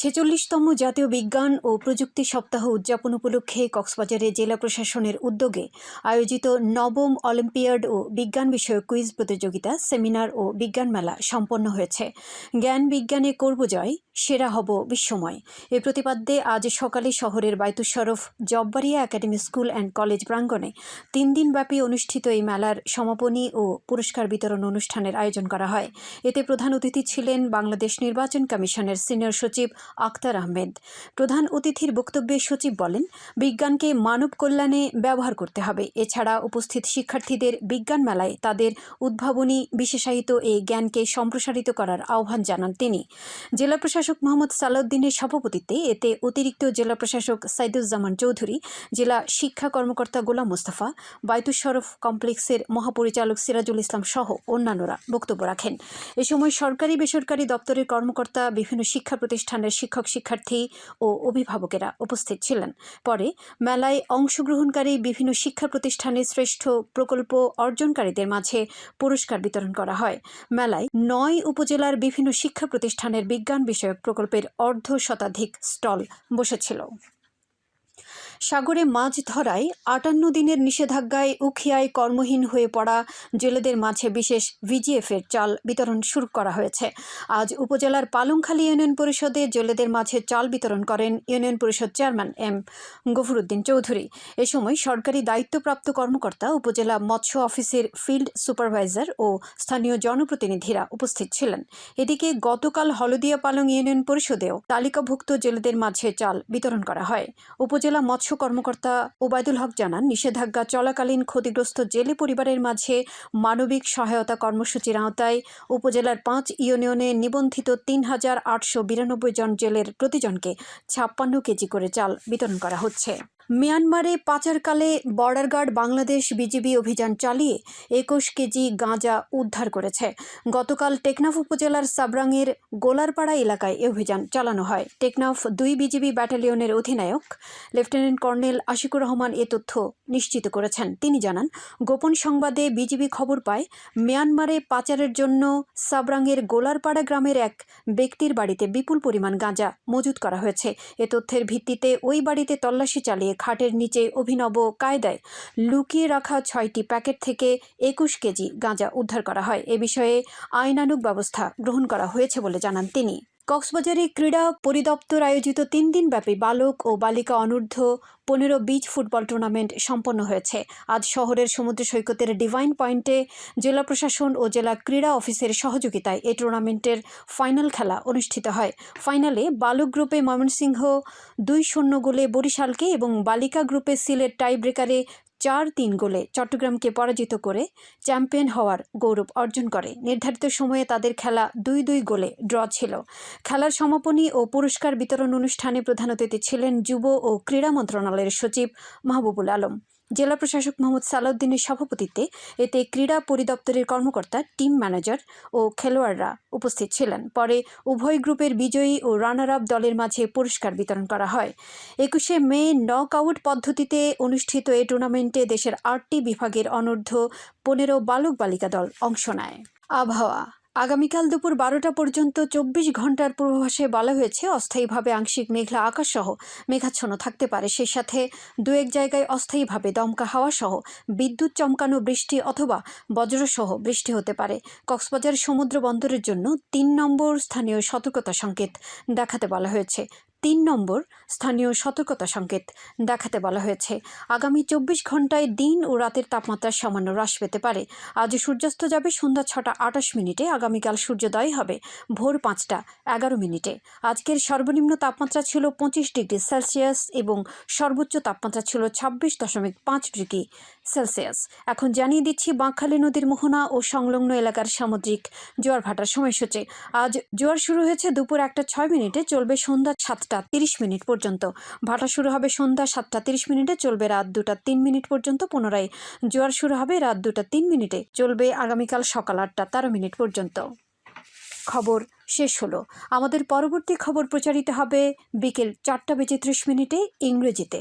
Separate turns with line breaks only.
ছেচল্লিশতম জাতীয় বিজ্ঞান ও প্রযুক্তি সপ্তাহ উদযাপন উপলক্ষে কক্সবাজারে জেলা প্রশাসনের উদ্যোগে আয়োজিত নবম অলিম্পিয়াড ও বিজ্ঞান বিষয়ক কুইজ প্রতিযোগিতা সেমিনার ও বিজ্ঞান মেলা সম্পন্ন হয়েছে জ্ঞান বিজ্ঞানে করব জয় সেরা হব বিশ্বময় এ প্রতিপাদ্যে আজ সকালে শহরের Baitussharaf Jabbaria academy school and college প্রাঙ্গণে তিন দিনব্যাপী অনুষ্ঠিত এই মেলার সমাপনী ও পুরস্কার বিতরণ অনুষ্ঠানের আয়োজন করা হয় এতে প্রধান অতিথি ছিলেন বাংলাদেশ নির্বাচন কমিশনের সিনিয়র সচিব আক্তার আহমেদ প্রধান অতিথির বক্তব্যে সচিব বলেন বিজ্ঞানকে মানব কল্যাণে ব্যবহার করতে হবে এছাড়া উপস্থিত শিক্ষার্থীদের বিজ্ঞান মেলায় তাদের উদ্ভাবনী বিশেষায়িত এই জ্ঞানকে সম্প্রসারিত করার আহ্বান জানান তিনি জেলা প্রশাসক মোহাম্মদ সালাউদ্দিনের সভাপতিত্বে এতে অতিরিক্ত জেলা প্রশাসক সাইদুজ্জামান চৌধুরী জেলা শিক্ষা কর্মকর্তা গোলাম মুস্তাফা বাইতুস শরফ কমপ্লেক্সের মহাপরিচালক সিরাজুল ইসলাম সহ অন্যান্যরা বক্তব্য রাখেন এ সময় সরকারি বেসরকারি দপ্তরের কর্মকর্তা বিভিন্ন শিক্ষা প্রতিষ্ঠানের শিক্ষক শিক্ষার্থী ও অভিভাবকেরা উপস্থিত ছিলেন পরে মেলায় অংশগ্রহণকারী বিভিন্ন শিক্ষা প্রতিষ্ঠানের শ্রেষ্ঠ প্রকল্প অর্জনকারীদের মাঝে পুরস্কার বিতরণ করা হয় মেলায় নয় উপজেলার বিভিন্ন শিক্ষা প্রতিষ্ঠানের বিজ্ঞান বিষয়ক প্রকল্পের অর্ধ শতাধিক স্টল বসেছিল সাগরে মাছ ধরায় আটান্ন দিনের নিষেধাজ্ঞায় উখিয়ায় কর্মহীন হয়ে পড়া জেলেদের মাঝে বিশেষ ভিজিএফের চাল বিতরণ শুরু করা হয়েছে আজ উপজেলার পালংখালী ইউনিয়ন পরিষদে জেলেদের মাঝে চাল বিতরণ করেন union parishad chairman M Gafuruddin Chowdhury এ সময় সরকারি দায়িত্বপ্রাপ্ত কর্মকর্তা উপজেলা মৎস্য অফিসের ফিল্ড সুপারভাইজার ও স্থানীয় জনপ্রতিনিধিরা উপস্থিত ছিলেন এদিকে গতকাল হলদিয়া পালং ইউনিয়ন পরিষদেও তালিকাভুক্ত জেলেদের মাঝে চাল বিতরণ করা হয় উপজেলা মৎস্য কর্মকর্তা ওবায়দুল হক জানান নিষেধাজ্ঞা চলাকালীন ক্ষতিগ্রস্ত জেলে পরিবারের মাঝে মানবিক সহায়তা কর্মসূচির আওতায় উপজেলার পাঁচ ইউনিয়নে নিবন্ধিত তিন হাজার আটশো বিরানব্বই জন জেলের প্রতিজনকে ছাপ্পান্ন কেজি করে চাল বিতরণ করা হচ্ছে মিয়ানমারে পাচারকালে বর্ডার গার্ড বাংলাদেশ বিজিবি অভিযান চালিয়ে একুশ কেজি গাঁজা উদ্ধার করেছে গতকাল টেকনাফ উপজেলার সাবরাঙের গোলারপাড়া এলাকায় এ অভিযান চালানো হয় টেকনাফ দুই বিজিবি ব্যাটালিয়নের অধিনায়ক লেফটেন্যান্ট কর্নেল আশিকুর রহমান এ তথ্য নিশ্চিত করেছেন তিনি জানান গোপন সংবাদে বিজিবি খবর পায় মিয়ানমারে পাচারের জন্য সাবরাঙের গোলারপাড়া গ্রামের এক ব্যক্তির বাড়িতে বিপুল পরিমাণ গাঁজা মজুত করা হয়েছে এ তথ্যের ভিত্তিতে ওই বাড়িতে তল্লাশি চালিয়ে খাটের নিচে অভিনব কায়দায় লুকিয়ে রাখা ছয়টি প্যাকেট থেকে একুশ কেজি গাঁজা উদ্ধার করা হয় এ বিষয়ে আইনানুগ ব্যবস্থা গ্রহণ করা হয়েছে বলে জানান তিনি কক্সবাজারে ক্রীড়া পরিদপ্তর আয়োজিত তিন দিন ব্যাপী বালক ও বালিকা অনূর্ধ্ব পনেরো বিচ ফুটবল টুর্নামেন্ট সম্পন্ন হয়েছে আজ শহরের সমুদ্র সৈকতের ডিভাইন পয়েন্টে জেলা প্রশাসন ও জেলা ক্রীড়া অফিসের সহযোগিতায় এই টুর্নামেন্টের ফাইনাল খেলা অনুষ্ঠিত হয় ফাইনালে বালক গ্রুপে ময়মনসিংহ দুই শূন্য গোলে বরিশালকে এবং বালিকা গ্রুপে সিলেট টাইব্রেকারে চার তিন গোলে চট্টগ্রামকে পরাজিত করে চ্যাম্পিয়ন হওয়ার গৌরব অর্জন করে নির্ধারিত সময়ে তাদের খেলা দুই দুই গোলে ড্র ছিল খেলার সমাপনী ও পুরস্কার বিতরণ অনুষ্ঠানে প্রধান অতিথি ছিলেন যুব ও ক্রীড়া মন্ত্রণালয়ের সচিব মাহবুবুল আলম জেলা প্রশাসক মোহাম্মদ সালাউদ্দিনের সভাপতিত্বে এতে ক্রীড়া পরিদপ্তরের কর্মকর্তা টিম ম্যানেজার ও খেলোয়াড়রা উপস্থিত ছিলেন পরে উভয় গ্রুপের বিজয়ী ও রানার আপ দলের মাঝে পুরস্কার বিতরণ করা হয় একুশে মে নক আউট পদ্ধতিতে অনুষ্ঠিত এ টুর্নামেন্টে দেশের আটটি বিভাগের অনূর্ধ্ব পনেরো বালক বালিকা দল অংশ নেয়
আবহাওয়া আগামীকাল দুপুর বারোটা পর্যন্ত চব্বিশ ঘন্টার পূর্বাভাসে বলা হয়েছে অস্থায়ীভাবে আংশিক মেঘলা আকাশসহ মেঘাচ্ছন্ন থাকতে পারে সেই সাথে দু এক জায়গায় অস্থায়ীভাবে দমকা হাওয়াসহ বিদ্যুৎ চমকানো বৃষ্টি অথবা বজ্রসহ বৃষ্টি হতে পারে কক্সবাজার সমুদ্র বন্দরের জন্য তিন নম্বর স্থানীয় সতর্কতা সংকেত দেখাতে বলা হয়েছে তিন নম্বর স্থানীয় সতর্কতা সংকেত দেখাতে বলা হয়েছে আগামী চব্বিশ ঘন্টায় দিন ও রাতের তাপমাত্রা সামান্য হ্রাস পেতে পারে আজ সূর্যাস্ত যাবে সন্ধ্যা ছটা আটাশ মিনিটে আগামীকাল সূর্যোদয় হবে ভোর পাঁচটা এগারো মিনিটে আজকের সর্বনিম্ন তাপমাত্রা ছিল পঁচিশ ডিগ্রি সেলসিয়াস এবং সর্বোচ্চ তাপমাত্রা ছিল ছাব্বিশ দশমিক পাঁচ ডিগ্রি সেলসিয়াস এখন জানিয়ে দিচ্ছি বাঁকখালী নদীর মোহনা ও সংলগ্ন এলাকার সামুদ্রিক জোয়ার ভাটার সময়সূচি আজ জোয়ার শুরু হয়েছে দুপুর একটা ছয় মিনিটে চলবে সন্ধ্যা সাতটা তিরিশ মিনিট পর্যন্ত ভাটা শুরু হবে সন্ধ্যা সাতটা তিরিশ মিনিটে চলবে রাত দুটা তিন মিনিট পর্যন্ত পুনরায় জোয়ার শুরু হবে রাত দুটা তিন মিনিটে চলবে আগামীকাল সকাল আটটা তেরো মিনিট পর্যন্ত খবর শেষ হলো আমাদের পরবর্তী খবর প্রচারিত হবে বিকেল চারটা বেজে ত্রিশ মিনিটে ইংরেজিতে